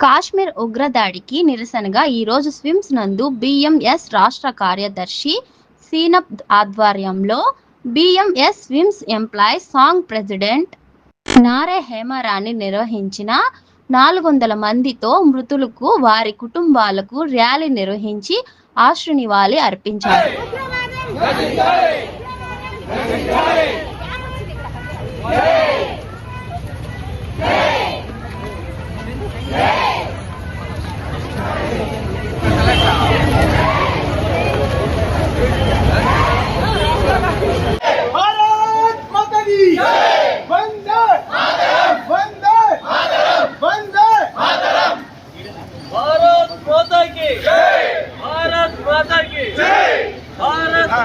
కాశ్మీర్ ఉగ్రదాడికి నిరసనగా ఈరోజు స్విమ్స్ నందు బిఎంఎస్ రాష్ట్ర కార్యదర్శి సీనప్ ఆధ్వర్యంలో BMS SVIMS employee sangh president Nare Hemarani నిర్వహించిన నాలుగు వందల మందితో మృతులకు వారి కుటుంబాలకు ర్యాలీ నిర్వహించి ఆశ్రినివాళి అర్పించారు.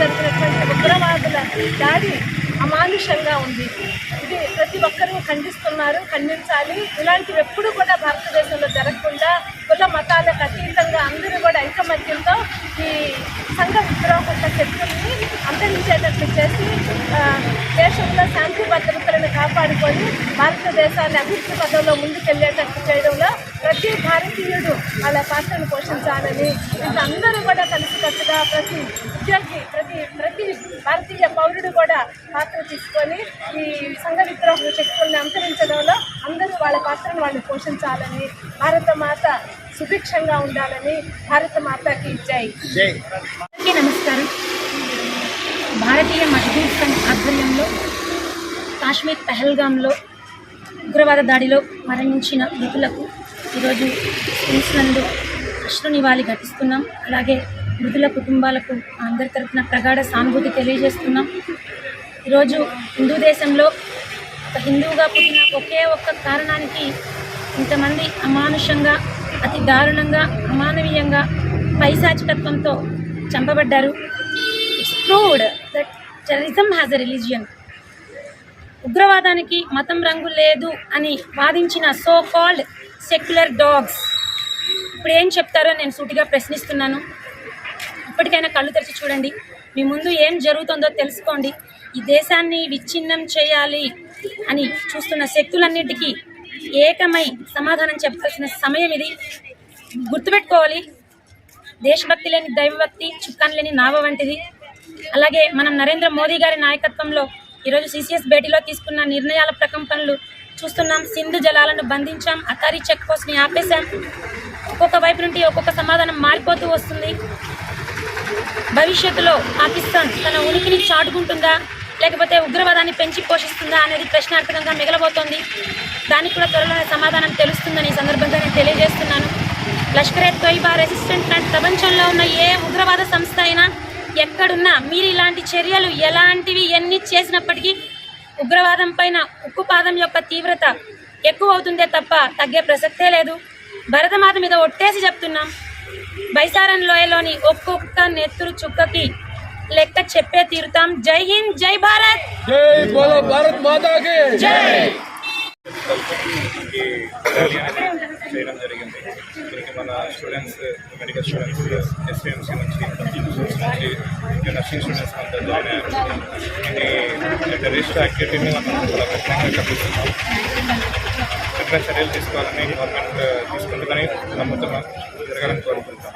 కాశ్మీర్లో ఉగ్రవాదుల దాడి అమానుషంగా ఉంది. ఇది ప్రతి ఒక్కరూ ఖండిస్తున్నారు ఖండించాలి. ఇలాంటివి ఎప్పుడు కూడా భారతదేశంలో జరగకుండా కుల మతాలకు అతీతంగా అందరూ కూడా ఐకమత్యంతో ఈ సంఘ విద్రోహక శక్తుల్ని అంతరించేటట్లు చేసి దేశంలో శాంతి భద్రతలను కాపాడుకొని భారతదేశాన్ని అభివృద్ధి పదంలో ముందుకెళ్ళేటట్లు చేయడంలో ప్రతి భారతీయుడు వాళ్ళ పాత్రను పోషించాలని. ఇంకా అందరూ కూడా కలిసికట్టుగా ప్రతి ఉద్యోగి ప్రతి ప్రతి భారతీయ పౌరుడు కూడా పాత్ర తీసుకొని ఈ సంఘ విద్రోహ శక్తుల్ని అంతరించడంలో అందరూ వాళ్ళ పాత్రను వాళ్ళు పోషించాలని భారత మాత సుభిక్షంగా ఉండాలని భారత మాతకి జై. అందరికీ నమస్కారం. భారతీయ మజ్దూర్ సంఘ్ ఆధ్వర్యంలో కాశ్మీర్ పెహల్గాంలో ఉగ్రవాద దాడిలో మరణించిన మృతులకు ఈరోజు స్కూల్స్ నందు అశ్రు నివాళి ఘటిస్తున్నాం. అలాగే మృతుల కుటుంబాలకు అందరి తరఫున ప్రగాఢ సానుభూతి తెలియజేస్తున్నాం. ఈరోజు హిందూ దేశంలో ఒక హిందువుగా పుట్టిన ఒకే ఒక్క కారణానికి ఇంతమంది అమానుషంగా అతి దారుణంగా అమానవీయంగా పైశాచికత్వంతో చంపబడ్డారు. It's proved that terrorism has a religion ఉగ్రవాదానికి మతం రంగు లేదు అని వాదించిన సో కాల్డ్ సెక్యులర్ డాగ్స్ ఇప్పుడు ఏం చెప్తారో నేను సూటిగా ప్రశ్నిస్తున్నాను. ఇప్పటికైనా కళ్ళు తెరిచి చూడండి. మీ ముందు ఏం జరుగుతుందో తెలుసుకోండి. ఈ దేశాన్ని విచ్ఛిన్నం చేయాలి అని చూస్తున్న శక్తులన్నిటికీ ఏకమై సమాధానం చెప్పాల్సిన సమయం ఇది. గుర్తుపెట్టుకోవాలి దేశభక్తి లేని దైవభక్తి చుక్కాని లేని నావ వంటిది. అలాగే మనం నరేంద్ర మోదీ గారి నాయకత్వంలో ఈరోజు సిసిఎస్ భేటీలో తీసుకున్న నిర్ణయాల ప్రకంపనలు చూస్తున్నాం. సింధు జలాలను బంధించాం అతారీ చెక్ పోస్ట్ని ఆపేశాం. ఒక్కొక్క వైపు నుండి ఒక్కొక్క సమాధానం మారిపోతూ వస్తుంది. భవిష్యత్తులో పాకిస్తాన్ తన ఉనికిని చాటుకుంటుందా? లేకపోతే ఉగ్రవాదాన్ని పెంచి పోషిస్తుందా అనేది ప్రశ్నార్థకంగా మిగలబోతోంది. దానికి కూడా త్వరలోనే సమాధానం తెలుస్తుందని ఈ సందర్భంగా నేను తెలియజేస్తున్నాను. లష్కర్ తొయిబా రెసిస్టెంట్ ఫ్రంట్ ప్రపంచంలో ఉన్న ఏ ఉగ్రవాద సంస్థ అయినా ఎక్కడున్నా మీరు ఇలాంటి చర్యలు ఎలాంటివి ఎన్ని చేసినప్పటికీ ఉగ్రవాదం పైన ఉక్కుపాదం యొక్క తీవ్రత ఎక్కువ అవుతుందే తప్ప తగ్గే ప్రసక్తే లేదు. భరతమాత మీద ఒట్టేసి చెప్తున్నాం. బైసారన్ లోయలోని ఒక్కొక్క నెత్తురు చుక్కకి లెక్క చెప్పే తీరుతాం. జై హింద్ జై భారత్! జై భారత్ మాతాకి! జై! చేయడం జరిగింది. దీనికి మన స్టూడెంట్స్ మెడికల్ స్టూడెంట్స్ ఎస్విఎంసీ నుంచి నర్సింగ్ స్టూడెంట్స్ అంతా జాయిన్ అయ్యారు. ఇది టెరిస్ట్ యాక్టివిటీని మనం చాలా కఠినంగా కనిపిస్తున్నాం కఠిన చర్యలు తీసుకోవాలని గవర్నమెంట్ uh, తీసుకుంటుందని నమ్ముతున్నాం. జరగాలని కోరుకుంటాం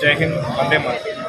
జై హింద్ వందే మాతరం